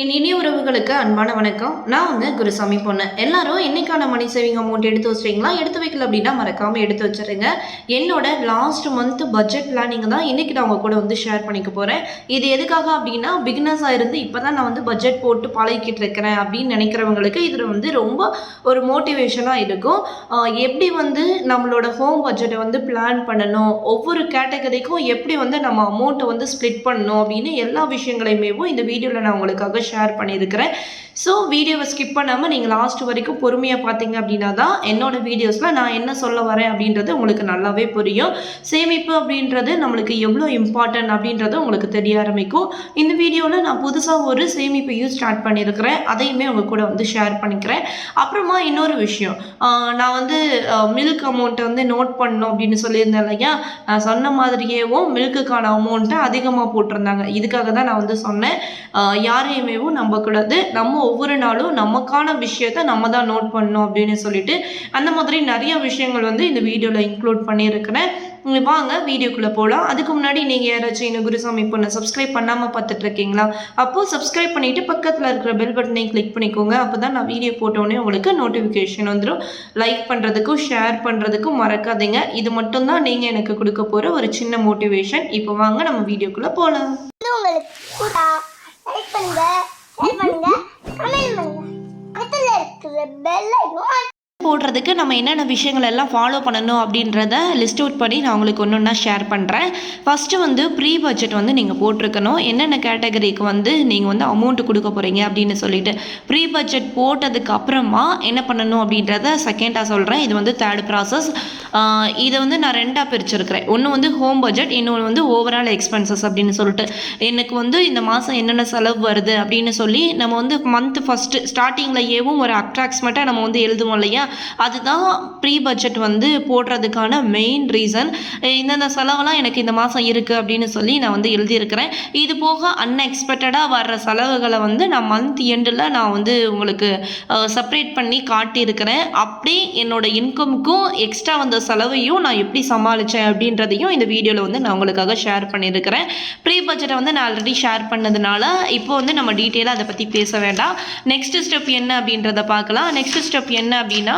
என் இனிய உறவுகளுக்கு அன்பான வணக்கம். நான் வந்து குருசாமி பொண்ணு. எல்லாரும் என்னைக்கான மணி சேவிங் அமௌண்ட் எடுத்து வச்சிட்டீங்களா? எடுத்து வைக்கல அப்படின்னா மறக்காமல் எடுத்து வச்சிருங்க. என்னோட லாஸ்ட் மந்த் பட்ஜெட் பிளானிங் தான் இன்னைக்கு நான் உங்கள் கூட வந்து ஷேர் பண்ணிக்க போகிறேன் இது எதுக்காக அப்படின்னா பிகினர்ஸாக இருந்து இப்போ தான் நான் வந்து பட்ஜெட் போட்டு பழகிக்கிட்டு இருக்கிறேன் அப்படின்னு நினைக்கிறவங்களுக்கு இதில் வந்து ரொம்ப ஒரு மோட்டிவேஷனாக இருக்கும். எப்படி வந்து நம்மளோட ஹோம் பட்ஜெட்டை வந்து பிளான் பண்ணணும்? ஒவ்வொரு கேட்டகரிக்கும் எப்படி வந்து நம்ம அமௌண்ட்டை வந்து ஸ்ப்ளிட் பண்ணணும்? அப்படின்னு எல்லா விஷயங்களையுமே இந்த வீடியோவில் நான் உங்களுக்காக ஷேர் பண்ணியிருக்கிறேன். ஸோ வீடியோவை ஸ்கிப் பண்ணாமல் நீங்கள் லாஸ்ட் வரைக்கும் பொறுமையாக பார்த்தீங்க அப்படின்னா தான் என்னோட வீடியோஸில் நான் என்ன சொல்ல வரேன் அப்படின்றது உங்களுக்கு நல்லாவே புரியும். சேமிப்பு அப்படின்றது நம்மளுக்கு எவ்வளோ இம்பார்ட்டன்ட் அப்படின்றது உங்களுக்கு தெரிய ஆரம்பிக்கும். இந்த வீடியோவில் நான் புதுசாக ஒரு சேமிப்பையும் ஸ்டார்ட் பண்ணியிருக்கிறேன் அதையுமே உங்கள் கூட வந்து ஷேர் பண்ணிக்கிறேன். அப்புறமா இன்னொரு விஷயம். நான் வந்து மில்க் அமௌண்ட்டை வந்து நோட் பண்ணணும் அப்படின்னு சொல்லியிருந்தேன் இல்லையா? நான் சொன்ன மாதிரியேவும் மில்க்குக்கான அமௌண்ட்டை அதிகமாக போட்டிருந்தாங்க. இதுக்காக தான் நான் வந்து சொன்னேன். யாரையுமேவும் நம்பக்கூடாது. நம்ம ஒவ்வொரு நாளும் நமக்கான விஷயத்த நம்ம தான் நோட் பண்ணணும் அப்படின்னு சொல்லிட்டு அந்த மாதிரி நிறைய விஷயங்கள் வந்து இந்த வீடியோவில் இன்க்ளூட் பண்ணியிருக்கிறேன். வாங்க வீடியோக்குள்ளே போகலாம் அதுக்கு முன்னாடி நீங்கள் யாராச்சும் இந்த குருசாமி பொண்ணை சப்ஸ்கிரைப் பண்ணாமல் பார்த்துட்டு இருக்கீங்களா அப்போது சப்ஸ்கிரைப் பண்ணிவிட்டு பக்கத்தில் இருக்கிற பெல் பட்டனை கிளிக் பண்ணிக்கோங்க. அப்போ தான் நான் வீடியோ போட்டோன்னே உங்களுக்கு நோட்டிஃபிகேஷன் வந்துடும் லைக் பண்ணுறதுக்கும் ஷேர் பண்ணுறதுக்கும் மறக்காதீங்க. இது மட்டும்தான் நீங்கள் எனக்கு கொடுக்க போகிற ஒரு சின்ன மோட்டிவேஷன் இப்போ வாங்க நம்ம வீடியோக்குள்ளே போகலாம் உங்களுக்கு லைக் பண்ணுங்க. இருக்கிற பெல் ஐக்கான் போடுறதுக்கு நம்ம என்னென்ன விஷயங்கள் எல்லாம் ஃபாலோ பண்ணணும் அப்படின்றத லிஸ்ட் அவுட் பண்ணி நான் உங்களுக்கு ஒன்று ஒன்றா ஷேர் பண்ணுறேன் ஃபஸ்ட்டு வந்து ப்ரீ பட்ஜெட் வந்து நீங்கள் போட்டிருக்கணும். என்னென்ன கேட்டகரிக்கு வந்து நீங்கள் வந்து அமௌண்ட்டு கொடுக்க போகிறீங்க அப்படின்னு சொல்லிட்டு ப்ரீ பட்ஜெட் போட்டதுக்கு அப்புறமா என்ன பண்ணணும் அப்படின்றத செகண்டாக சொல்கிறேன் இது வந்து தேர்ட் ப்ராசஸ் இதை வந்து நான் ரெண்டாக பிரிச்சிருக்கிறேன். ஒன்று வந்து ஹோம் பட்ஜெட் இன்னொன்று வந்து ஓவரால் எக்ஸ்பென்சஸ் அப்படின்னு சொல்லிட்டு. எனக்கு வந்து இந்த மாதம் என்னென்ன செலவு வருது அப்படின்னு சொல்லி நம்ம வந்து மந்த் ஃபஸ்ட்டு ஸ்டார்டிங்கில் ஏவும் ஒரு அப்ராக்சிமேட்டாக நம்ம வந்து எழுதுவோம் இல்லையா? அதுதான் ப்ரீ பட்ஜெட் வந்து போடுறதுக்கான மெயின் ரீசன் இந்தந்த செலவெல்லாம் எனக்கு இந்த மாதம் இருக்குது அப்படின்னு சொல்லி நான் வந்து எழுதியிருக்கிறேன். இது போக அன்எக்ஸ்பெக்டடாக வர்ற செலவுகளை வந்து நான் மந்த் எண்டில் நான் வந்து உங்களுக்கு செப்பரேட் பண்ணி காட்டியிருக்கிறேன். அப்படி என்னோட இன்கமுக்கும் எக்ஸ்ட்ரா வந்த செலவையும் நான் எப்படி சமாளித்தேன் அப்படின்றதையும் இந்த வீடியோவில் வந்து நான் உங்களுக்காக ஷேர் பண்ணியிருக்கிறேன். ப்ரீ பட்ஜெட்டை வந்து நான் ஆல்ரெடி ஷேர் பண்ணதுனால இப்போ வந்து நம்ம டீட்டெயிலாக அதை பற்றி பேச வேண்டாம். நெக்ஸ்ட் ஸ்டெப் என்ன அப்படின்றத பார்க்கலாம். நெக்ஸ்ட் ஸ்டெப் என்ன அப்படின்னா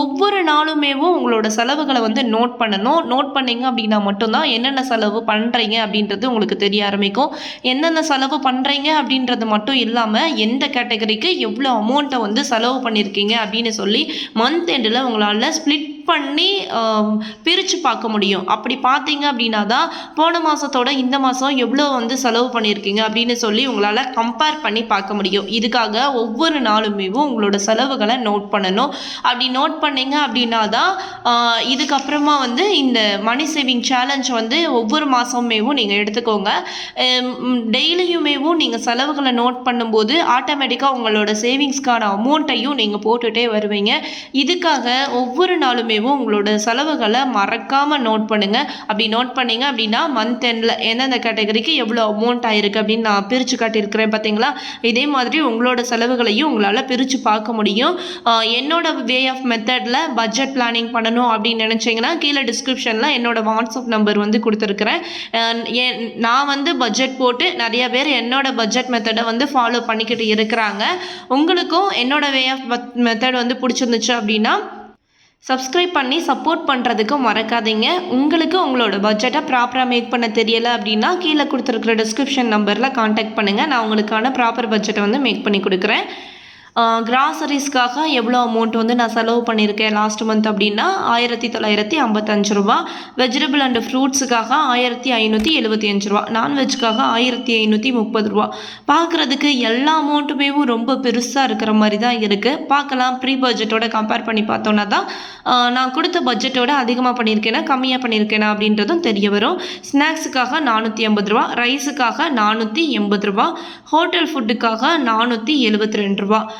ஒவ்வொரு நாளுமேவும் உங்களோட செலவுகளை வந்து நோட் பண்ணணும். நோட் பண்ணீங்க அப்படின்னா மட்டும்தான் என்னென்ன செலவு பண்ணுறீங்க அப்படின்றது உங்களுக்கு தெரிய ஆரம்பிக்கும். என்னென்ன செலவு பண்ணுறீங்க அப்படின்றது மட்டும் இல்லாமல் எந்த கேட்டகரிக்கு எவ்வளோ அமௌண்ட்டை வந்து செலவு பண்ணியிருக்கீங்க அப்படின்னு சொல்லி மந்த் எண்டில் உங்களால் ஸ்ப்ளிட் பண்ணி பிரித்து பார்க்க முடியும். அப்படி பார்த்தீங்க அப்படின்னா தான் போன மாதத்தோட இந்த மாதம் எவ்வளோ வந்து செலவு பண்ணியிருக்கீங்க அப்படின்னு சொல்லி உங்களால் கம்பேர் பண்ணி பார்க்க முடியும். இதுக்காக ஒவ்வொரு நாளுமே உங்களோட செலவுகளை நோட் பண்ணணும். அப்படி நோட் பண்ணீங்க அப்படின்னா தான் இதுக்கப்புறமா வந்து இந்த மணி சேவிங் சேலஞ்ச் வந்து ஒவ்வொரு மாதமேவும் நீங்கள் எடுத்துக்கோங்க. டெய்லியுமேவும் நீங்கள் செலவுகளை நோட் பண்ணும்போது ஆட்டோமேட்டிக்காக உங்களோட சேவிங்ஸ்க்கான அமௌண்ட்டையும் நீங்கள் போட்டுகிட்டே வருவீங்க. இதுக்காக ஒவ்வொரு நாளுமேவும் உங்களோட செலவுகளை மறக்காமல் நோட் பண்ணுங்கள் அப்படி நோட் பண்ணீங்க அப்படின்னா மந்த் எண்டில் எந்தெந்த கேட்டகரிக்கு எவ்வளோ அமௌண்ட் ஆயிருக்கு அப்படின்னு நான் பிரித்து காட்டியிருக்கிறேன் பார்த்தீங்களா இதே மாதிரி உங்களோட செலவுகளையும் உங்களால் பிரித்து பார்க்க முடியும். என்னோட வே ஆஃப் மெத்தடில் பட்ஜெட் பிளானிங் பண்ணணும் அப்படின்னு நினச்சிங்கன்னா கீழே டிஸ்கிரிப்ஷனில் என்னோட வாட்ஸ்அப் நம்பர் வந்து கொடுத்துருக்குறேன். நான் வந்து பட்ஜெட் போட்டு நிறைய பேர் என்னோட பட்ஜெட் மெத்தடை வந்து ஃபாலோ பண்ணிக்கிட்டு இருக்கிறாங்க. உங்களுக்கும் என்னோட வே ஆஃப் மெத்தட் வந்து பிடிச்சிருந்துச்சு அப்படின்னா சப்ஸ்கிரைப் பண்ணி சப்போர்ட் பண்ணுறதுக்கு மறக்காதீங்க. உங்களுக்கு உங்களோட பட்ஜெட்டை ப்ராப்பராக மேக் பண்ண தெரியலை அப்படின்னா கீழே கொடுத்துருக்குற டிஸ்கிரிப்ஷன் நம்பரில் காண்டாக்ட் பண்ணுங்கள் நான் உங்களுக்கான ப்ராப்பர் பட்ஜெட்டை வந்து மேக் பண்ணி கொடுக்குறேன். கிராசரிஸ்க்காக எவ்வளோ அமௌண்ட் வந்து நான் செலவு பண்ணியிருக்கேன் லாஸ்ட் மந்த் அப்படின்னா ஆயிரத்தி தொள்ளாயிரத்தி ஐம்பத்தஞ்சு ரூபா. வெஜிடபிள் அண்ட் ஃப்ரூட்ஸுக்காக ஆயிரத்தி ஐநூற்றி எழுபத்தி அஞ்சு ரூபா. நான்வெஜ்க்காக ஆயிரத்தி ஐநூற்றி முப்பது ரூபா. பார்க்குறதுக்கு எல்லா அமௌண்ட்டுமே ரொம்ப பெருசாக இருக்கிற மாதிரி தான் இருக்குது பார்க்கலாம் ப்ரீ பட்ஜெட்டோட கம்பேர் பண்ணி பார்த்தோன்னா தான் நான் கொடுத்த பட்ஜெட்டோட அதிகமாக பண்ணியிருக்கேனா கம்மியாக பண்ணியிருக்கேனா அப்படின்றதும் தெரிய வரும். ஸ்நாக்ஸுக்காக நானூற்றி ஐம்பது ரூபா. ரைஸுக்காக நானூற்றி எண்பது ரூபா. ஹோட்டல் ஃபுட்டுக்காக நானூற்றி எழுபத்தி ரெண்டு ரூபா.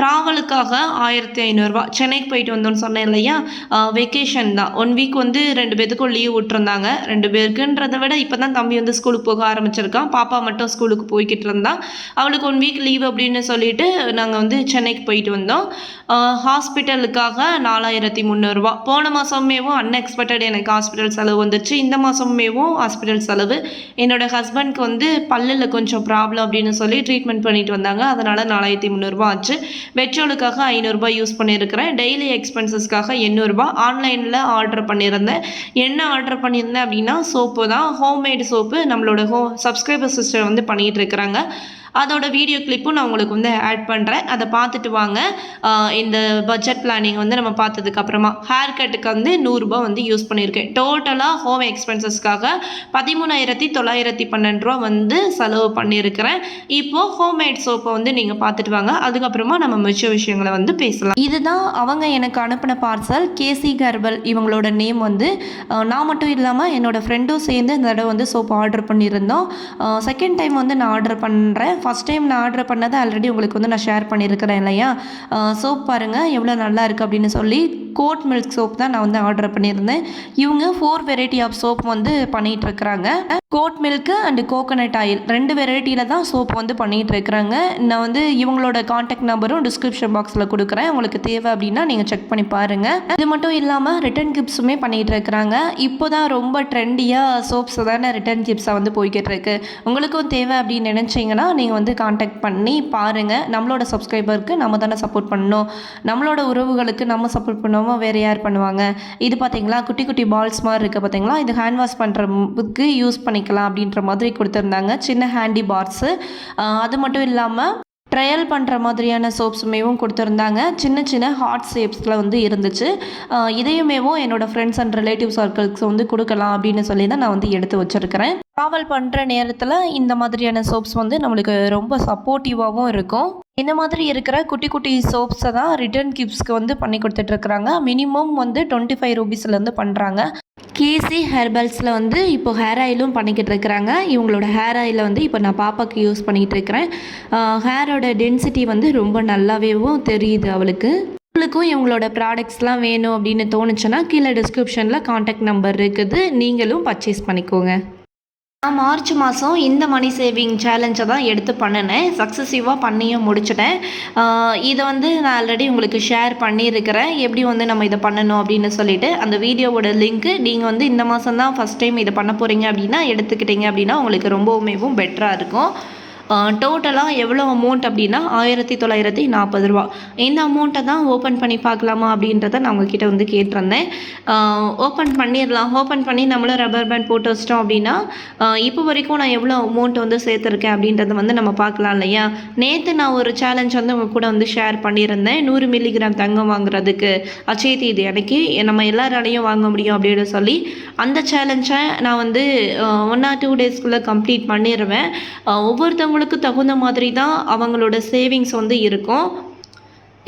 ட்ராவலுக்காக ஆயிரத்தி ஐநூறுரூவா சென்னைக்கு போயிட்டு வந்தோம்னு சொன்னேன் இல்லையா? வெக்கேஷன் தான். ஒன் வீக் வந்து ரெண்டு பேத்துக்கும் லீவ் விட்டுருந்தாங்க. ரெண்டு பேருக்குன்றதை விட இப்போ தான் தம்பி வந்து ஸ்கூலுக்கு போக ஆரம்பிச்சிருக்கான். பாப்பா மட்டும் ஸ்கூலுக்கு போய்கிட்டு இருந்தான் அவளுக்கு ஒன் வீக் லீவ் அப்படின்னு சொல்லிட்டு நாங்கள் வந்து சென்னைக்கு போயிட்டு வந்தோம். ஹாஸ்பிட்டலுக்காக நாலாயிரத்தி முந்நூறுரூவா போன மாதமேவும் அன்எக்ஸ்பெக்டட் எனக்கு ஹாஸ்பிட்டல் செலவு வந்துச்சு. இந்த மாதமேவும் ஹாஸ்பிட்டல் செலவு. என்னோட ஹஸ்பண்ட்க்கு வந்து பல்லில் கொஞ்சம் ப்ராப்ளம் அப்படின்னு சொல்லி ட்ரீட்மெண்ட் பண்ணிட்டு வந்தாங்க. அதனால் நாலாயிரத்தி முந்நூறுரூவா ஆச்சு. பெட்ரோலுக்காக ஐநூறுரூபா யூஸ் பண்ணியிருக்கிறேன். டெய்லி எக்ஸ்பென்சஸ்க்காக எண்ணூறுரூபா ஆன்லைனில் ஆர்டர் பண்ணியிருந்தேன். என்ன ஆர்டர் பண்ணியிருந்தேன் அப்படின்னா சோப்பு தான். ஹோம்மேடு சோப்பு நம்மளோட ஹோ சப்ஸ்கிரைபர் சிஸ்டர் வந்து பண்ணிகிட்டு இருக்கிறாங்க. அதோட வீடியோ கிளிப்பும் நான் உங்களுக்கு வந்து ஆட் பண்ணுறேன் அதை பார்த்துட்டு வாங்க. இந்த பட்ஜெட் பிளானிங் வந்து நம்ம பார்த்ததுக்கப்புறமா ஹேர் கட்டுக்கு வந்து நூறுரூபா வந்து யூஸ் பண்ணியிருக்கேன். டோட்டலாக ஹோம் எக்ஸ்பென்சஸ்க்காக பதிமூணாயிரத்தி தொள்ளாயிரத்தி பன்னெண்டு ரூபா வந்து செலவு பண்ணியிருக்கிறேன். இப்போது ஹோம்மேட் சோப்பை வந்து நீங்கள் பார்த்துட்டு வாங்க. அதுக்கப்புறமா நம்ம மிச்ச விஷயங்களை வந்து பேசலாம். இதுதான் அவங்க எனக்கு அனுப்பின பார்சல் கேசி கர்பல் இவங்களோட நேம் வந்து நான் மட்டும் இல்லாமல் என்னோடய ஃப்ரெண்டும் சேர்ந்து இந்த தடவை வந்து சோப் ஆர்டர் பண்ணியிருந்தோம். செகண்ட் டைம் வந்து நான் ஆர்டர் பண்ணுறேன் ஃபஸ்ட் டைம் நான் ஆர்டர் பண்ணதை ஆல்ரெடி உங்களுக்கு வந்து நான் ஷேர் பண்ணியிருக்கிறேன் இல்லையா? சோப் பாருங்கள் எவ்வளோ நல்லா இருக்குது அப்படின்னு சொல்லி கோட் மில்க் சோப் தான் நான் வந்து ஆர்டர் பண்ணியிருந்தேன். இவங்க ஃபோர் வெரைட்டி ஆஃப் சோப் வந்து பண்ணிகிட்டு இருக்கிறாங்க goat milk and coconut oil ரெண்டு வெரைட்டியில் தான் சோப் வந்து பண்ணிகிட்டு இருக்கிறாங்க நான் வந்து இவங்களோட காண்டாக்ட் நம்பரும் டிஸ்கிரிப்ஷன் பாக்ஸில் கொடுக்குறேன். உங்களுக்கு தேவை அப்படின்னா நீங்கள் செக் பண்ணி பாருங்கள் இது மட்டும் இல்லாமல் ரிட்டன் கிப்ஸுமே பண்ணிகிட்டு இருக்கிறாங்க இப்போ தான் ரொம்ப ட்ரெண்டியாக சோப்ஸ் தானே ரிட்டன் கிப்ஸாக வந்து போய்கிட்டு இருக்கு உங்களுக்கும் தேவை அப்படின்னு நினச்சிங்கன்னா நீங்கள் வந்து காண்டாக்ட் பண்ணி பாருங்கள் நம்மளோட சப்ஸ்கிரைபருக்கு நம்ம தானே சப்போர்ட் பண்ணணும். நம்மளோட உறவுகளுக்கு நம்ம சப்போர்ட் பண்ணுவோமோ வேறு யார் பண்ணுவாங்க? இது பார்த்தீங்களா குட்டி குட்டி பால்ஸ் மாதிரி இருக்குது பார்த்தீங்களா இது ஹேண்ட் வாஷ் பண்ணுறதுக்கு யூஸ் பண்ணிக்கலாம் அப்படின்ற மாதிரி கொடுத்துருந்தாங்க. சின்ன ஹேண்டி பார்ஸு அது மட்டும் இல்லாமல் ட்ரையல் பண்ணுற மாதிரியான சோப்ஸுமேவும் கொடுத்துருந்தாங்க. சின்ன சின்ன ஹாட் ஷேப்ஸில் வந்து இருந்துச்சு. இதையுமேவும் என்னோடய ஃப்ரெண்ட்ஸ் அண்ட் ரிலேட்டிவ் சர்க்கிள்ஸ் வந்து கொடுக்கலாம் அப்படின்னு சொல்லி தான் நான் வந்து எடுத்து வச்சுருக்கிறேன். ட்ராவல் பண்ணுற நேரத்தில் இந்த மாதிரியான சோப்ஸ் வந்து நம்மளுக்கு ரொம்ப சப்போர்ட்டிவாகவும் இருக்கும். இந்த மாதிரி இருக்கிற குட்டி குட்டி சோப்ஸை தான் ரிட்டர்ன் கிப்ஸ்க்கு வந்து பண்ணி கொடுத்துட்ருக்குறாங்க மினிமம் வந்து டுவெண்ட்டி ஃபைவ் ருபீஸ்லேருந்து பண்ணுறாங்க கேசி ஹெர்பல்ஸில் வந்து இப்போ ஹேர் ஆயிலும் பண்ணிக்கிட்டு இருக்கிறாங்க. இவங்களோட ஹேர் ஆயிலை வந்து இப்போ நான் பாப்பாக்கு யூஸ் பண்ணிக்கிட்டு இருக்கிறேன். ஹேரோட டென்சிட்டி வந்து ரொம்ப நல்லாவேவும் தெரியுது அவளுக்கு. உங்களுக்கும் இவங்களோட ப்ராடக்ட்ஸ்லாம் வேணும் அப்படின்னு தோணுச்சுன்னா கீழே டிஸ்கிரிப்ஷனில் காண்டாக்ட் நம்பர் இருக்குது. நீங்களும் பர்ச்சேஸ் பண்ணிக்கோங்க. நான் மார்ச் மாதம் இந்த மணி சேவிங் சேலஞ்சை தான் எடுத்து பண்ணினேன். சக்ஸஸிவாக பண்ணியும் முடிச்சிட்டேன். இதை வந்து நான் ஆல்ரெடி உங்களுக்கு ஷேர் பண்ணியிருக்கிறேன். எப்படி வந்து நம்ம இதை பண்ணணும் அப்படின்னு சொல்லிட்டு அந்த வீடியோவோட லிங்க்கு நீங்கள் வந்து இந்த மாதம் தான் ஃபஸ்ட் டைம் இதை பண்ண போகிறீங்க அப்படின்னா எடுத்துக்கிட்டீங்க அப்படின்னா உங்களுக்கு ரொம்பவுமேவும் பெட்டராக இருக்கும். டோட்டலாக எவ்வளோ அமௌண்ட் அப்படின்னா ஆயிரத்தி தொள்ளாயிரத்தி நாற்பது ரூபா. இந்த அமௌண்ட்டை தான் ஓப்பன் பண்ணி பார்க்கலாமா அப்படின்றத நான் உங்ககிட்ட வந்து கேட்டிருந்தேன். ஓப்பன் பண்ணிடலாம். ஓப்பன் பண்ணி நம்மளும் ரப்பர் பேண்ட் போட்டு வச்சிட்டோம் அப்படின்னா இப்போ வரைக்கும் நான் எவ்வளோ அமௌண்ட் வந்து சேர்த்துருக்கேன் அப்படின்றத வந்து நம்ம பார்க்கலாம் இல்லையா? நேற்று நான் ஒரு சேலஞ்ச் வந்து உங்கள் கூட வந்து ஷேர் பண்ணியிருந்தேன். நூறு மில்லிகிராம் தங்கம் வாங்குறதுக்கு அச்சய தேதி அன்னைக்கு. நம்ம எல்லாராலையும் வாங்க முடியும் அப்படின்னு சொல்லி அந்த சேலஞ்சை நான் வந்து ஒன் ஆர் டூ டேஸ்க்குள்ளே கம்ப்ளீட் பண்ணிடுவேன் ஒவ்வொருத்தவங்களும் அவங்களுக்கு தகுந்த மாதிரி தான் அவங்களோட சேவிங்ஸ் வந்து இருக்கும்.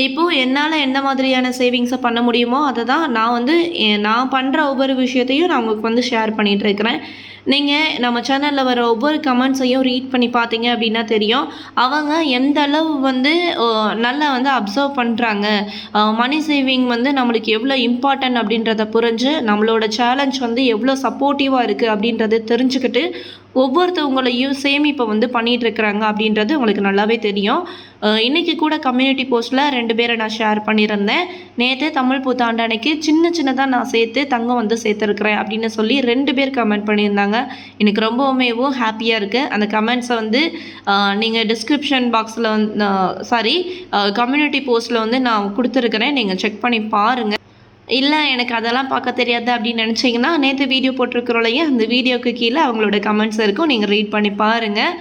இப்போது என்னால் என்ன மாதிரியான சேவிங்ஸை பண்ண முடியுமோ அதை தான் நான் வந்து நான் பண்ணுற ஒவ்வொரு விஷயத்தையும் நான் உங்களுக்கு வந்து ஷேர் பண்ணிகிட்டு இருக்கிறேன். நீங்கள் நம்ம சேனலில் வர ஒவ்வொரு கமெண்ட்ஸையும் ரீட் பண்ணி பார்த்தீங்க அப்படின்னா தெரியும். அவங்க எந்த அளவு வந்து நல்லா வந்து அப்சர்வ் பண்ணுறாங்க மணி சேவிங் வந்து நம்மளுக்கு எவ்வளோ இம்பார்ட்டன்ட் அப்படின்றத புரிஞ்சு நம்மளோட சேலஞ்ச் வந்து எவ்வளோ சப்போர்ட்டிவாக இருக்குது அப்படின்றத தெரிஞ்சுக்கிட்டு ஒவ்வொருத்தவங்களையும் சேமிப்பை வந்து பண்ணிகிட்டு இருக்கிறாங்க அப்படின்றது உங்களுக்கு நல்லாவே தெரியும். இன்றைக்கி கூட கம்யூனிட்டி போஸ்ட்டில் ரெண்டு பேரை நான் ஷேர் பண்ணியிருந்தேன். நேற்று தமிழ் புத்தாண்டு அன்னைக்கு சின்ன சின்னதாக நான் சேர்த்து தங்கம் வந்து சேர்த்துருக்குறேன் அப்படின்னு சொல்லி ரெண்டு பேர் கமெண்ட் பண்ணியிருந்தாங்க. எனக்கு ரொம்பவுமேவும் ஹாப்பியாக இருக்குது அந்த கமெண்ட்ஸை வந்து நீங்கள் டிஸ்கிரிப்ஷன் பாக்ஸில் வந்து சாரி கம்யூனிட்டி போஸ்ட்டில் வந்து நான் கொடுத்துருக்குறேன். நீங்கள் செக் பண்ணி பாருங்கள் இல்லை எனக்கு அதெல்லாம் பார்க்க தெரியாது அப்படின்னு நினச்சிங்கன்னா நேற்று வீடியோ போட்டிருக்கிறோம் இல்லையா? அந்த வீடியோக்கு கீழே அவங்களோட கமெண்ட்ஸ் இருக்கும். நீங்கள் ரீட் பண்ணி பாருங்கள்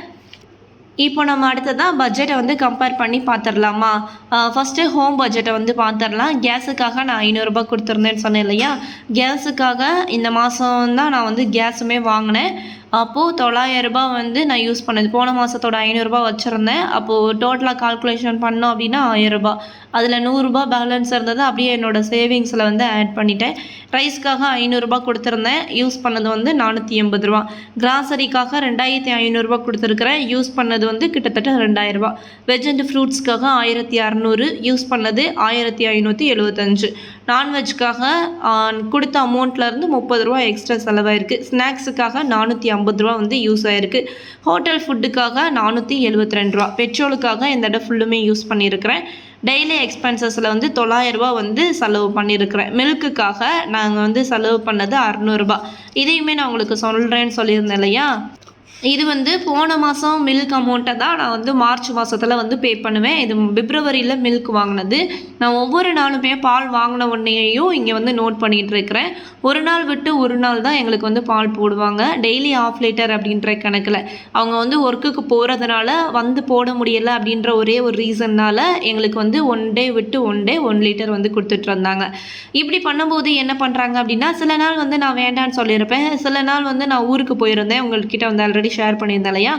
இப்போ நம்ம அடுத்ததாக பட்ஜெட்டை வந்து கம்பேர் பண்ணி பார்த்துடலாமா ஃபஸ்ட்டு ஹோம் பட்ஜெட்டை வந்து பார்த்துடலாம் கேஸுக்காக நான் ஐநூறுரூபா கொடுத்துருந்தேன்னு சொன்னேன் இல்லையா? கேஸுக்காக இந்த மாதம் தான் நான் வந்து கேஸுமே வாங்கினேன். அப்போது தொள்ளாயிரரூபா வந்து நான் யூஸ் பண்ணது. போன மாதத்தோட ஐநூறுரூபா வச்சுருந்தேன். அப்போது டோட்டலாக கால்குலேஷன் பண்ணோம் அப்படின்னா ஆயிரரூபா அதில் நூறுரூபா பேலன்ஸ் இருந்தது. அப்படியே என்னோடய சேவிங்ஸில் வந்து ஆட் பண்ணிட்டேன். ரைஸ்க்காக ஐநூறுரூபா கொடுத்துருந்தேன். யூஸ் பண்ணது வந்து நானூற்றி எண்பது ரூபா கிராசரிக்காக ரெண்டாயிரத்தி ஐநூறுரூபா கொடுத்துருக்குறேன். யூஸ் பண்ணது வந்து கிட்டத்தட்ட ரெண்டாயிரரூபா வெஜ் அண்ட் ஃப்ரூட்ஸ்க்காக ஆயிரத்தி அறநூறு. யூஸ் பண்ணது ஆயிரத்தி ஐநூற்றி எழுபத்தஞ்சு நான்வெஜ்க்காக கொடுத்த அமௌண்ட்லேருந்து முப்பது ரூபா எக்ஸ்ட்ரா செலவாயிருக்கு. ஸ்நாக்ஸுக்காக நானூற்றி ஐம்பது ரூபா வந்து யூஸ் ஆயிருக்கு. ஹோட்டல் ஃபுட்டுக்காக நானூற்றி எழுபத்தி ரெண்டு ரூபா. பெட்ரோலுக்காக இந்த இடம் ஃபுல்லுமே யூஸ் பண்ணியிருக்கிறேன். டெய்லி எக்ஸ்பென்சஸில் வந்து தொள்ளாயிரரூபா வந்து செலவு பண்ணியிருக்கிறேன். மில்க்குக்காக நாங்கள் வந்து செலவு பண்ணது அறநூறுபா இதையுமே நான் உங்களுக்கு சொல்கிறேன்னு சொல்லியிருந்தேன் இல்லையா? இது வந்து போன மாதம் மில்க் அமௌண்ட்டை தான் நான் வந்து மார்ச் மாதத்தில் வந்து பே பண்ணுவேன். இது பிப்ரவரியில் மில்க் வாங்கினது. நான் ஒவ்வொரு நாளுமே பால் வாங்கின உடனேயும் இங்கே வந்து நோட் பண்ணிகிட்டு இருக்கிறேன். ஒரு நாள் விட்டு ஒரு நாள் தான் எங்களுக்கு வந்து பால் போடுவாங்க. டெய்லி ஆஃப் லிட்டர் அப்படின்ற கணக்கில். அவங்க வந்து ஒர்க்குக்கு போகிறதுனால வந்து போட முடியலை அப்படின்ற ஒரே ஒரு ரீசன்னால் எங்களுக்கு வந்து ஒன் டே விட்டு ஒன் டே ஒன் லிட்டர் வந்து கொடுத்துட்டு இருந்தாங்க. இப்படி பண்ணும்போது என்ன பண்ணுறாங்க அப்படின்னா சில நாள் வந்து நான் வேண்டான்னு சொல்லியிருப்பேன். சில நாள் வந்து நான் ஊருக்கு போயிருந்தேன். உங்கள்கிட்ட வந்து ஆல்ரெடி ஷேர் பண்ணியிருந்தேன் இல்லையா?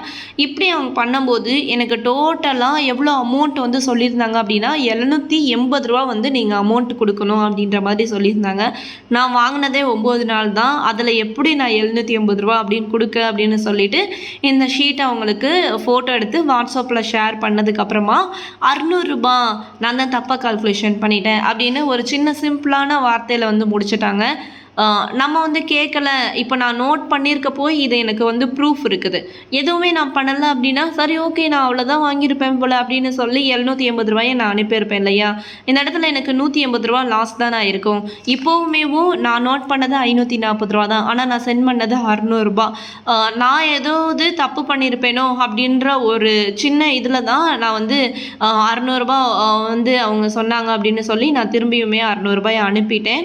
இப்படி அவங்க பண்ணும்போது எனக்கு டோட்டலாக எவ்வளோ அமௌண்ட் வந்து சொல்லியிருந்தாங்க அப்படின்னா எழுநூற்றி எண்பது ரூபா வந்து நீங்கள் அமௌண்ட் கொடுக்கணும் அப்படின்ற மாதிரி சொல்லியிருந்தாங்க. நான் வாங்கினதே ஒம்பது நாள் தான். அதில் எப்படி நான் எழுநூற்றி எண்பது ரூபா அப்படின்னு கொடுக்க அப்படின்னு சொல்லிட்டு இந்த ஷீட்டை அவங்களுக்கு ஃபோட்டோ எடுத்து வாட்ஸ்அப்பில் ஷேர் பண்ணதுக்கப்புறமா அறுநூறுபா நான் தான் தப்பாக கால்குலேஷன் பண்ணிட்டேன் அப்படின்னு ஒரு சின்ன சிம்பிளான வார்த்தையில் வந்து முடிச்சிட்டாங்க. நம்ம வந்து கேட்கல இப்போ நான் நோட் பண்ணியிருக்க போய் இது எனக்கு வந்து ப்ரூஃப் இருக்குது. எதுவுமே நான் பண்ணலை அப்படின்னா சரி ஓகே நான் அவ்வளோதான் வாங்கியிருப்பேன் போல் அப்படின்னு சொல்லி எழுநூற்றி எண்பது ரூபாயை நான் அனுப்பியிருப்பேன் இல்லையா? இந்த இடத்துல எனக்கு நூற்றி எண்பது ரூபா லாஸ் தான் நான் இருக்கும். இப்போவுமேவும் நான் நோட் பண்ணது ஐநூற்றி நாற்பது ரூபா தான். ஆனால் நான் சென்ட் பண்ணது அறநூறுபா நான் ஏதாவது தப்பு பண்ணியிருப்பேனோ அப்படின்ற ஒரு சின்ன இதில் தான் நான் வந்து அறநூறுபா வந்து அவங்க சொன்னாங்க அப்படின்னு சொல்லி நான் திரும்பியுமே அறநூறுபாயை அனுப்பிட்டேன்.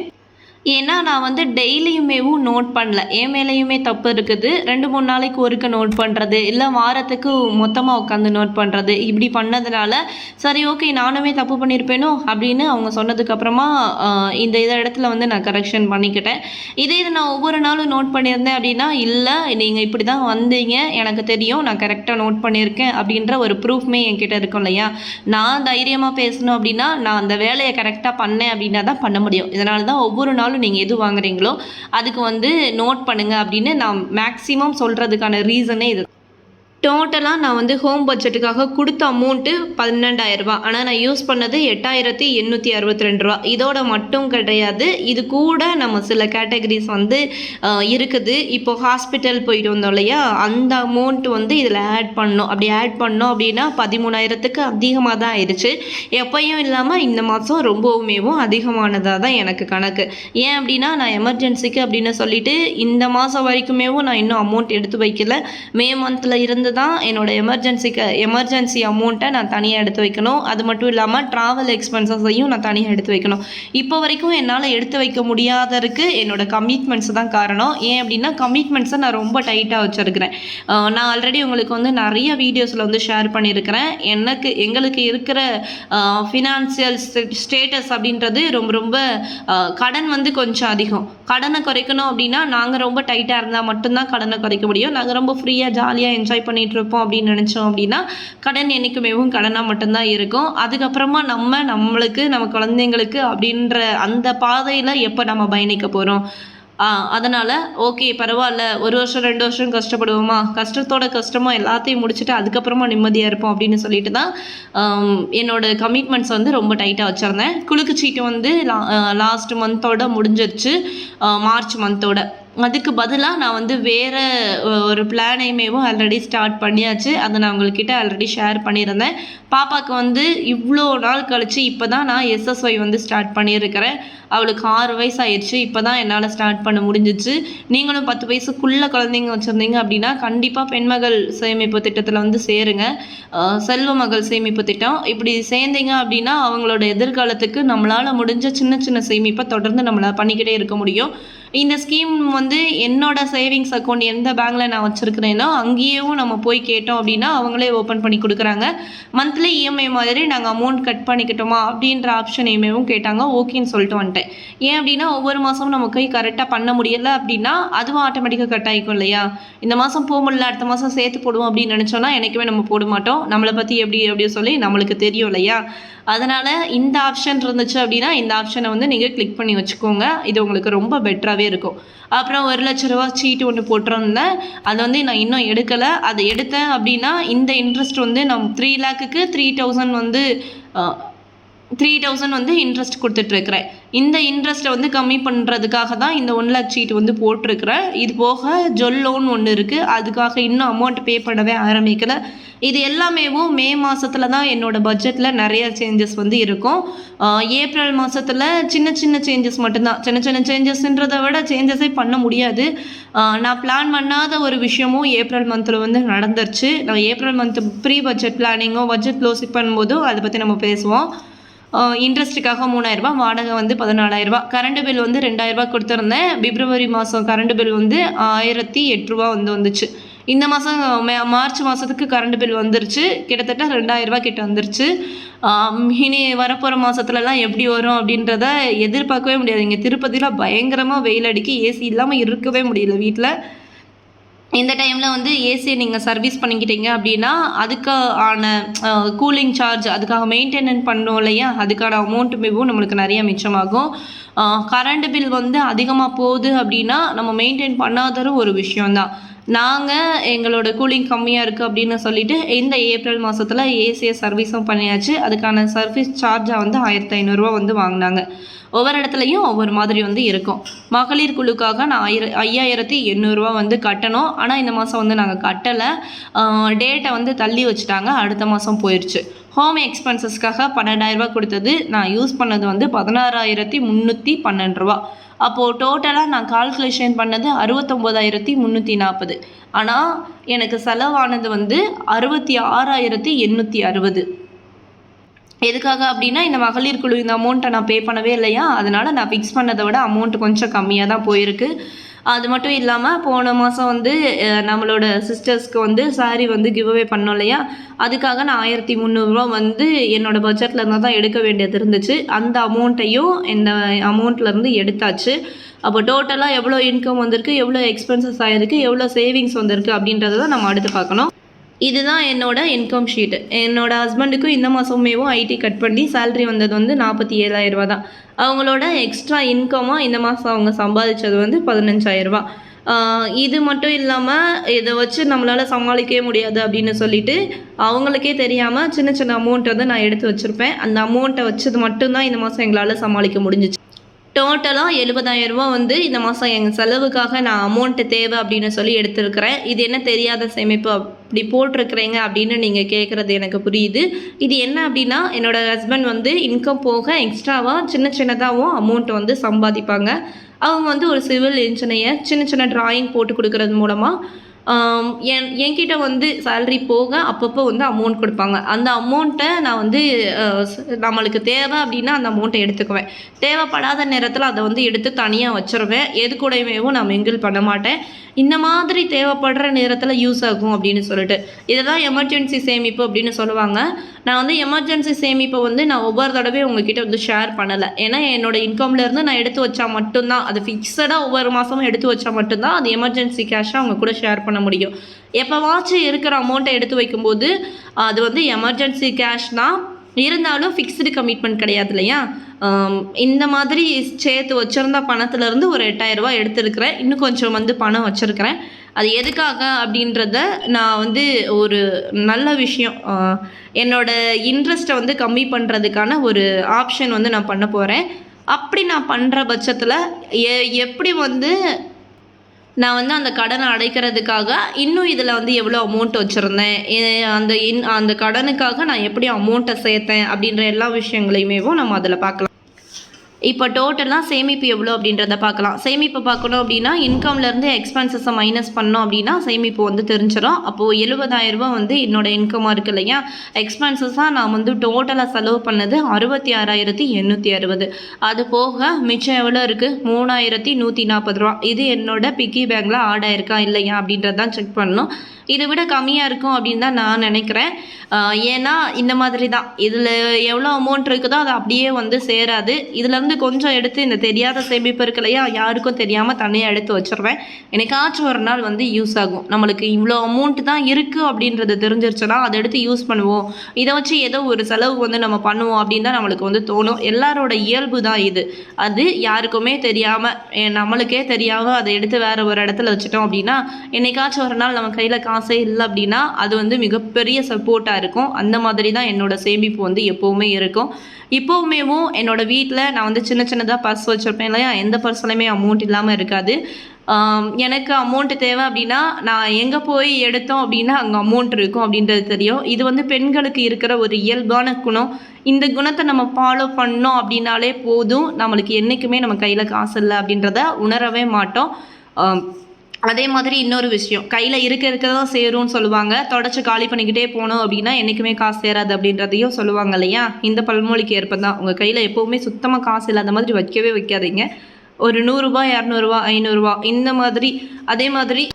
ஏன்னா நான் வந்து டெய்லியுமேவும் நோட் பண்ணல. என் மேலேயுமே தப்பு இருக்குது. ரெண்டு மூணு நாளைக்கு ஒருக்க நோட் பண்ணுறது இல்லை வாரத்துக்கு மொத்தமாக உட்காந்து நோட் பண்ணுறது இப்படி பண்ணதுனால சரி ஓகே நானுமே தப்பு பண்ணியிருப்பேனோ அப்படின்னு அவங்க சொன்னதுக்கப்புறமா இந்த இதை இடத்துல வந்து நான் கரெக்ஷன் பண்ணிக்கிட்டேன். இதே இது நான் ஒவ்வொரு நாளும் நோட் பண்ணியிருந்தேன் அப்படின்னா இல்லை நீங்கள் இப்படி தான் வந்தீங்க எனக்கு தெரியும் நான் கரெக்டாக நோட் பண்ணியிருக்கேன் அப்படின்ற ஒரு ப்ரூஃப்மே என்கிட்ட இருக்கும் இல்லையா? நான் தைரியமாக பேசணும் அப்படின்னா நான் அந்த வேலையை கரெக்டாக பண்ணேன் அப்படின்னா தான் பண்ண முடியும். இதனால தான் ஒவ்வொரு நாளும் நீங்கள் எது வாங்குறீங்களோ அதுக்கு வந்து நோட் பண்ணுங்க அப்படின்னு நான் மேக்ஸிமம் சொல்கிறதுக்கான ரீசனே இது டோட்டலாக நான் வந்து ஹோம் பட்ஜெட்டுக்காக கொடுத்த அமௌண்ட்டு பன்னெண்டாயிரரூபா ஆனால் நான் யூஸ் பண்ணது எட்டாயிரத்தி எண்ணூற்றி அறுபத்தி ரெண்டு ரூபா இதோட மட்டும் கிடையாது. இது கூட நம்ம சில கேட்டகரிஸ் வந்து இருக்குது. இப்போ ஹாஸ்பிட்டல் போயிட்டு வந்தோம் இல்லையா? அந்த அமௌண்ட் வந்து இதில் ஆட் பண்ணோம். அப்படி ஆட் பண்ணோம் அப்படின்னா பதிமூணாயிரத்துக்கு அதிகமாக தான் ஆயிடுச்சு எப்பயும் இல்லாமல் இந்த மாதம் ரொம்பவுமேவும் அதிகமானதாக தான் எனக்கு கணக்கு. ஏன் அப்படின்னா நான் எமர்ஜென்சிக்கு அப்படின்னு சொல்லிட்டு இந்த மாதம் வரைக்குமேவும் நான் இன்னும் அமௌண்ட் எடுத்து வைக்கல. மே மந்தில் இருந்து தான் என்னோட எமர்ஜென்சிக்கு எமர்ஜென்சி அமௌண்ட்டை நான் தனியாக எடுத்து வைக்கணும். அது மட்டும் இல்லாமல் ட்ராவல் எக்ஸ்பென்சஸையும் நான் தனியாக எடுத்து வைக்கணும். இப்போ வரைக்கும் என்னால் எடுத்து வைக்க முடியாததுக்கு என்னோட கமிட்மெண்ட்ஸ் தான் காரணம். ஏன் அப்படின்னா கமிட்மெண்ட்ஸை நான் ரொம்ப டைட்டாக வச்சுருக்கிறேன். நான் ஆல்ரெடி உங்களுக்கு வந்து நிறைய வீடியோஸில் வந்து ஷேர் பண்ணியிருக்கிறேன். எனக்கு எங்களுக்கு இருக்கிற ஃபினான்சியல் ஸ்டேட்டஸ் அப்படின்றது ரொம்ப ரொம்ப கடன் வந்து கொஞ்சம் அதிகம். கடனை குறைக்கணும் அப்படின்னா நாங்கள் ரொம்ப டைட்டாக இருந்தால் மட்டும்தான் கடனை குறைக்க முடியும். நாங்கள் ரொம்ப ஃப்ரீயாக ஜாலியாக என்ஜாய் பண்ணி இருப்போம் அப்படின்னு நினச்சோம் அப்படின்னா கடன் என்றைக்குமேவும் கடனாக மட்டும்தான் இருக்கும். அதுக்கப்புறமா நம்ம நம்மளுக்கு நம்ம குழந்தைங்களுக்கு அப்படின்ற அந்த பாதையில் எப்போ நம்ம பயணிக்க போகிறோம் அதனால் ஓகே பரவாயில்ல. ஒரு வருஷம் ரெண்டு வருஷம் கஷ்டப்படுவோமா? கஷ்டத்தோட கஷ்டமாக எல்லாத்தையும் முடிச்சுட்டு அதுக்கப்புறமா நிம்மதியாக இருப்போம் அப்படின்னு சொல்லிட்டு தான் என்னோடய என்னோட கமிட்மெண்ட்ஸ் வந்து ரொம்ப டைட்டாக வச்சுருந்தேன். குலுக்கு சீட்டு வந்து லா லாஸ்ட் மந்தோட முடிஞ்சிருச்சு. மார்ச் மந்தோட அதுக்கு பதிலாக நான் வந்து வேறு ஒரு பிளானையுமேவும் ஆல்ரெடி ஸ்டார்ட் பண்ணியாச்சு. அதை நான் உங்கள்கிட்ட ஆல்ரெடி ஷேர் பண்ணியிருந்தேன். பாப்பாவுக்கு வந்து இவ்வளோ நாள் கழித்து இப்போ தான் நான் எஸ்எஸ்ஒய் வந்து ஸ்டார்ட் பண்ணியிருக்கிறேன். அவளுக்கு ஆறு வயசு ஆயிடுச்சு இப்போ தான் என்னால் ஸ்டார்ட் பண்ண முடிஞ்சிச்சு. நீங்களும் பத்து வயசுக்குள்ளே குழந்தைங்க வச்சுருந்தீங்க அப்படின்னா கண்டிப்பாக பெண்மகள் சேமிப்பு திட்டத்தில் வந்து சேருங்க. செல்வ மகள் சேமிப்பு திட்டம். இப்படி சேர்ந்தீங்க அப்படின்னா அவங்களோட எதிர்காலத்துக்கு நம்மளால் முடிஞ்ச சின்ன சின்ன சேமிப்பை தொடர்ந்து நம்மளால் பண்ணிக்கிட்டே இருக்க முடியும். இந்த ஸ்கீம் வந்து என்னோட சேவிங்ஸ் அக்கௌண்ட் எந்த பேங்க்கில் நான் வச்சுருக்கிறேனோ அங்கேயும் நம்ம போய் கேட்டோம் அப்படின்னா அவங்களே ஓப்பன் பண்ணி கொடுக்குறாங்க. மந்த்லி இஎம்ஐ மாதிரி நாங்கள் அமௌண்ட் கட் பண்ணிக்கிட்டோமா அப்படின்ற ஆப்ஷன் இஎம்ஐவும் கேட்டாங்க. ஓகேன்னு சொல்லிட்டு வந்துட்டேன். ஏன் அப்படின்னா ஒவ்வொரு மாதமும் நம்ம கரெக்டாக பண்ண முடியல அப்படின்னா அதுவும் ஆட்டோமேட்டிக்காக கட் ஆகிக்கும் இல்லையா? இந்த மாதம் போக முடியல அடுத்த மாதம் சேர்த்து போடுவோம் அப்படின்னு நினச்சோன்னா என்றைக்குமே நம்ம போட மாட்டோம். நம்மளை பற்றி எப்படி அப்படின்னு சொல்லி நம்மளுக்கு தெரியும் இல்லையா? அதனால் இந்த ஆப்ஷன் இருந்துச்சு அப்படின்னா இந்த ஆப்ஷனை வந்து நீங்கள் கிளிக் பண்ணி வச்சுக்கோங்க. இது உங்களுக்கு ரொம்ப பெட்டராகவே இருக்கும். அப்புறம் ஒரு லட்ச ரூபா சீட்டு ஒன்று போட்டிருந்தேன். அதை வந்து நான் இன்னும் எடுக்கலை. அதை எடுத்தேன் அப்படின்னா இந்த இன்ட்ரெஸ்ட் வந்து நம் த்ரீ லேக்குக்கு த்ரீ தௌசண்ட் வந்து த்ரீ தௌசண்ட் வந்து இன்ட்ரெஸ்ட் கொடுத்துட்ருக்குறேன் இந்த இன்ட்ரெஸ்ட்டை வந்து கம்மி பண்ணுறதுக்காக தான் இந்த ஒன் லேக் சீட் வந்து போட்டிருக்கிறேன். இது போக ஜொல் லோன் ஒன்று இருக்குது அதுக்காக இன்னும் அமௌண்ட் பே பண்ணவே ஆரம்பிக்கல. இது எல்லாமேவும் மே மாதத்துல தான் என்னோடய பட்ஜெட்டில் நிறைய சேஞ்சஸ் வந்து இருக்கும். ஏப்ரல் மாதத்தில் சின்ன சின்ன சேஞ்சஸ் மட்டும்தான். சின்ன சின்ன சேஞ்சஸ்ன்றதை விட சேஞ்சஸே பண்ண முடியாது. நான் பிளான் பண்ணாத ஒரு விஷயமும் ஏப்ரல் மந்தில் வந்து நடந்துருச்சு. நான் ஏப்ரல் மந்த் ப்ரீ பட்ஜெட் பிளானிங்கோ பட்ஜெட் க்ளோஸ் பண்ணும்போதும் அதை பற்றி நம்ம பேசுவோம். இன்ட்ரெஸ்ட்டுக்காக மூணாயிரரூபா வாடகை வந்து பதினாலாயிரரூபா. கரண்ட் பில் வந்து ரெண்டாயிரரூபா கொடுத்துருந்தேன். பிப்ரவரி மாதம் கரண்ட் பில் வந்து ஆயிரத்தி எட்ரூபா வந்து வந்துச்சு. இந்த மாதம் மே மார்ச் மாதத்துக்கு கரண்ட் பில் வந்துருச்சு. கிட்டத்தட்ட ரெண்டாயிரரூபா கிட்ட வந்துருச்சு. இனி வரப்போகிற மாதத்துலலாம் எப்படி வரும் அப்படின்றத எதிர்பார்க்கவே முடியாது. இங்கே திருப்பதியில் பயங்கரமாக வெயில் அடிக்கி ஏசி இல்லாமல் இருக்கவே முடியல வீட்டில் இந்த டைமில் வந்து ஏசியை நீங்கள் சர்வீஸ் பண்ணிக்கிட்டீங்க அப்படின்னா அதுக்கான கூலிங் சார்ஜ் அதுக்காக மெயின்டெனன் பண்ணோம் இல்லையா? அதுக்கான அமௌண்ட்டுமேவும் நம்மளுக்கு நிறைய மிச்சமாகும். கரண்ட் பில் வந்து அதிகமாக போகுது அப்படின்னா நம்ம மெயின்டைன் பண்ணாததும் ஒரு விஷயம்தான். நாங்கள் எங்களோட கூலிங் கம்மியாக இருக்குது அப்படின்னு சொல்லிட்டு இந்த ஏப்ரல் மாதத்தில் ஏசியை சர்வீஸும் பண்ணியாச்சு. அதுக்கான சர்வீஸ் சார்ஜாக வந்து ஆயிரத்தி ஐநூறுரூவா வந்து வாங்கினாங்க. ஒவ்வொரு இடத்துலையும் ஒவ்வொரு மாதிரி வந்து இருக்கும். மகளிர் குழுக்காக நான் ஆயிர ஐயாயிரத்தி எண்ணூறுரூவா வந்து கட்டணும். ஆனால் இந்த மாதம் வந்து நாங்கள் கட்டலை. டேட்டை வந்து தள்ளி வச்சுட்டாங்க. அடுத்த மாதம் போயிடுச்சு ஹோம் எக்ஸ்பென்சஸ்க்காக பன்னெண்டாயிரரூபா கொடுத்தது. நான் யூஸ் பண்ணது வந்து பதினாறாயிரத்தி முந்நூற்றி பன்னெண்டு ரூபா. அப்போது டோட்டலாக நான் கால்குலேஷன் பண்ணது அறுபத்தொம்போதாயிரத்தி முந்நூற்றி நாற்பது ஆனால் எனக்கு செலவானது வந்து அறுபத்தி ஆறாயிரத்தி எண்ணூற்றி அறுபது. எதுக்காக அப்படின்னா இந்த மகளிர் குழு இந்த அமௌண்ட்டை நான் பே பண்ணவே இல்லையா? அதனால் நான் ஃபிக்ஸ் பண்ணதை விட அமௌண்ட் கொஞ்சம் கம்மியாக தான் போயிருக்கு. அது மட்டும் இல்லாமல் போன மாதம் வந்து நம்மளோட சிஸ்டர்ஸ்க்கு வந்து saree வந்து கிவ் அவே பண்ணோம் இல்லையா? அதுக்காக நான் ஆயிரத்தி முந்நூறுரூவா வந்து என்னோட பட்ஜெட்லேருந்து தான் எடுக்க வேண்டியது இருந்துச்சு. அந்த அமௌண்ட்டையும் இந்த அமௌண்ட்லேருந்து எடுத்தாச்சு. அப்போ டோட்டலாக எவ்வளோ இன்கம் வந்திருக்கு எவ்வளோ எக்ஸ்பென்சஸ் ஆகிருக்கு எவ்வளோ சேவிங்ஸ் வந்திருக்கு அப்படின்றத தான் நம்ம அடுத்து பார்க்கணும். இதுதான் என்னோட இன்கம் ஷீட்டு என்னோட ஹஸ்பண்டுக்கும் இந்த மாதமேவும் ஐடி கட் பண்ணி சேல்ரி வந்தது வந்து நாற்பத்தி ஏழாயிரரூபா தான் அவங்களோட எக்ஸ்ட்ரா இன்கமாக இந்த மாதம் அவங்க சம்பாதிச்சது வந்து பதினஞ்சாயிரரூபா இது மட்டும் இல்லாமல் இதை வச்சு நம்மளால் சமாளிக்கவே முடியாது அப்படின்னு சொல்லிட்டு அவங்களுக்கே தெரியாமல் சின்ன சின்ன அமௌண்ட்டை வந்து நான் எடுத்து வச்சுருப்பேன். அந்த அமௌண்ட்டை வச்சது மட்டும்தான் இந்த மாதம் எங்களால் சமாளிக்க முடிஞ்சிச்சு. டோட்டலாக எழுபதாயிரம் வந்து இந்த மாதம் எங்கள் செலவுக்காக நான் அமௌண்ட்டு தேவை அப்படின்னு சொல்லி எடுத்திருக்கிறேன். இது என்ன தெரியாத சேமிப்பு அப்படி போட்டிருக்கிறீங்க அப்படின்னு நீங்கள் கேட்குறது எனக்கு புரியுது. இது என்ன அப்படின்னா என்னோட ஹஸ்பண்ட் வந்து இன்கம் போக எக்ஸ்ட்ராவாக சின்ன சின்னதாகவும் அமௌண்ட் வந்து சம்பாதிப்பாங்க. அவங்க வந்து ஒரு சிவில் இன்ஜினியர் சின்ன சின்ன டிராயிங் போட்டு கொடுக்கறது மூலமாக என் என்கிட்ட வந்து சேல்ரி போக அப்பப்போ வந்து அமௌண்ட் கொடுப்பாங்க. அந்த அமௌண்ட்டை நான் வந்து நம்மளுக்கு தேவை அப்படின்னா அந்த அமௌண்ட்டை எடுத்துக்குவேன். தேவைப்படாத நேரத்தில் அதை வந்து எடுத்து தனியாக வச்சுருவேன். எது கூடயுமேவும் நான் மிங்கிள் பண்ண மாட்டேன். இந்த மாதிரி தேவைப்படுற நேரத்தில் யூஸ் ஆகும் அப்படின்னு சொல்லிட்டு. இதுதான் எமர்ஜென்சி சேமிப்பு அப்படின்னு சொல்லுவாங்க. நான் வந்து எமர்ஜென்சி சேமிப்பை வந்து நான் ஒவ்வொரு தடவையும் உங்ககிட்ட வந்து ஷேர் பண்ணலை. ஏன்னா என்னோட இன்கம்லேருந்து நான் எடுத்து வச்சா மட்டும்தான். அது ஃபிக்ஸடாக ஒவ்வொரு மாதமும் எடுத்து வச்சா மட்டும்தான். அது எமர்ஜென்சி கேஷாக அவங்க கூட ஷேர் பண்ண முடியும். எப்போவாச்சும் இருக்கிற அமௌண்ட்டை எடுத்து வைக்கும்போது அது வந்து எமர்ஜென்சி கேஷ் தான். இருந்தாலும் ஃபிக்ஸ்டு கமிட்மெண்ட் கிடையாது இல்லையா? இந்த மாதிரி சேர்த்து வச்சுருந்த பணத்துலேருந்து ஒரு எட்டாயிரரூபா ரூபாய் எடுத்திருக்கிறேன். இன்னும் கொஞ்சம் வந்து பணம் வச்சுருக்கிறேன். அது எதுக்காக அப்படின்றத நான் வந்து ஒரு நல்ல விஷயம் என்னோடய என்னோட இன்ட்ரெஸ்ட்டை வந்து கம்மி பண்ணுறதுக்கான ஒரு ஆப்ஷன் வந்து நான் பண்ண போகிறேன் அப்படி நான் பண்ணுற பட்சத்தில் எ எப்படி வந்து நான் வந்து அந்த கடனை அடைக்கிறதுக்காக இன்னும் இதில் வந்து எவ்வளோ அமௌண்ட் வச்சுருந்தேன்? அந்த இன் அந்த கடனுக்காக நான் எப்படி அமௌண்ட்டை சேர்த்தேன்? அப்படின்ற எல்லா விஷயங்களையுமேவும் நம்ம அதில் பார்க்கலாம். இப்போ டோட்டலாக சேமிப்பு எவ்வளோ அப்படின்றத பார்க்கலாம். சேமிப்பு பார்க்கணும் அப்படின்னா இன்கம்லேருந்து எக்ஸ்பென்சஸை மைனஸ் பண்ணோம் அப்படின்னா சேமிப்பு வந்து தெரிஞ்சிடும் அப்போது எழுபதாயிரரூபா வந்து என்னோடய இன்கமாக இருக்கு இல்லையா? எக்ஸ்பென்சஸாக நான் வந்து டோட்டலாக செலவு பண்ணது அறுபத்தி ஆறாயிரத்தி எண்ணூற்றி அறுபது. அது போக மிச்சம் எவ்வளோ இருக்குது மூணாயிரத்தி நூற்றி நாற்பது ரூபா இது என்னோட பிக்கி பேங்கில் ஆட் ஆயிருக்கா இல்லையா அப்படின்றதான் செக் பண்ணணும். இதை விட கம்மியாக இருக்கும் அப்படின்னு தான் நான் நினைக்கிறேன். ஏன்னா இந்த மாதிரி தான். இதில் எவ்வளோ அமௌண்ட் இருக்குதோ அது அப்படியே வந்து சேராது. இதுலேருந்து கொஞ்சம் எடுத்து இந்த தெரியாத சேமிப்பு இருக்கலையா யாருக்கும் தெரியாமல் தனியாக எடுத்து வச்சுருவேன். எனக்காச்சும் ஒரு நாள் வந்து யூஸ் ஆகும். நம்மளுக்கு இவ்வளோ அமௌண்ட் தான் இருக்குது அப்படின்றது தெரிஞ்சிருச்சுன்னா அதை எடுத்து யூஸ் பண்ணுவோம். இதை வச்சு ஏதோ ஒரு செலவு வந்து நம்ம பண்ணுவோம் அப்படின்னு தான் நம்மளுக்கு வந்து தோணும். எல்லாரோட இயல்பு தான் இது. அது யாருக்குமே தெரியாமல் நம்மளுக்கே தெரியாமல் அதை எடுத்து வேறு ஒரு இடத்துல வச்சுட்டோம் அப்படின்னா என்னைக்காச்சும் ஒரு நாள் நம்ம கையில் காசே இல்லை அப்படின்னா அது வந்து மிகப்பெரிய சப்போர்ட்டாக இருக்கும். அந்த மாதிரி தான் என்னோட சேமிப்பு வந்து எப்போவுமே இருக்கும். இப்போவுமேவும் என்னோடய வீட்டில் நான் வந்து சின்ன சின்னதாக பர்ஸ் வச்சுருப்பேன் இல்லையா? எந்த பர்ஸ்லையுமே அமௌண்ட் இல்லாமல் இருக்காது. எனக்கு அமௌண்ட்டு தேவை அப்படின்னா நான் எங்கே போய் எடுத்தோம் அப்படின்னா அங்கே அமௌண்ட் இருக்கும் அப்படின்றது தெரியும். இது வந்து பெண்களுக்கு இருக்கிற ஒரு இயல்பான குணம். இந்த குணத்தை நம்ம ஃபாலோ பண்ணோம் அப்படின்னாலே போதும். நம்மளுக்கு என்றைக்குமே நம்ம கையில் காசு இல்லை அப்படின்றத உணரவே மாட்டோம். அதே மாதிரி இன்னொரு விஷயம். கையில் இருக்க இருக்க தான் சேரும்னு சொல்லுவாங்க. தொடச்சி காலி பண்ணிக்கிட்டே போனோம் அப்படின்னா என்றைக்குமே காசு சேராது அப்படின்றதையும் சொல்லுவாங்க இல்லையா? இந்த பல்மொழிக்கு ஏற்ப தான் உங்கள் கையில் எப்போவுமே சுத்தமாக காசு இல்லாத மாதிரி வைக்கவே வைக்காதீங்க. ஒரு நூறுரூபா இரநூறுவா ஐநூறுரூவா இந்த மாதிரி அதே மாதிரி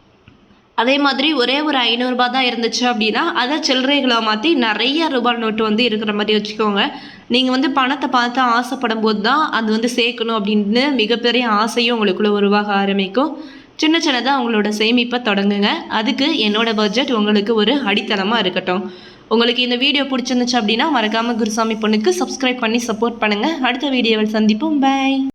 அதே மாதிரி ஒரே ஒரு ஐநூறுரூபா தான் இருந்துச்சு அப்படின்னா அதை சில்லறைகளை மாற்றி நிறைய ரூபாய் நோட்டு வந்து இருக்கிற மாதிரி வச்சுக்கோங்க. நீங்கள் வந்து பணத்தை பார்த்து ஆசைப்படும் போது தான் அது வந்து சேர்க்கணும் அப்படின்னு மிகப்பெரிய ஆசையும் உங்களுக்குள்ளே உருவாக ஆரம்பிக்கும். சின்ன சின்னதாக உங்களோட சேமிப்பை தொடங்குங்க. அதுக்கு என்னோட பட்ஜெட் உங்களுக்கு ஒரு அடித்தளமாக இருக்கட்டும். உங்களுக்கு இந்த வீடியோ பிடிச்சிருந்துச்சு அப்படின்னா மறக்காமல் குருசாமி பொண்ணுக்கு சப்ஸ்கிரைப் பண்ணி சப்போர்ட் பண்ணுங்கள் அடுத்த வீடியோவில் சந்திப்போம். பை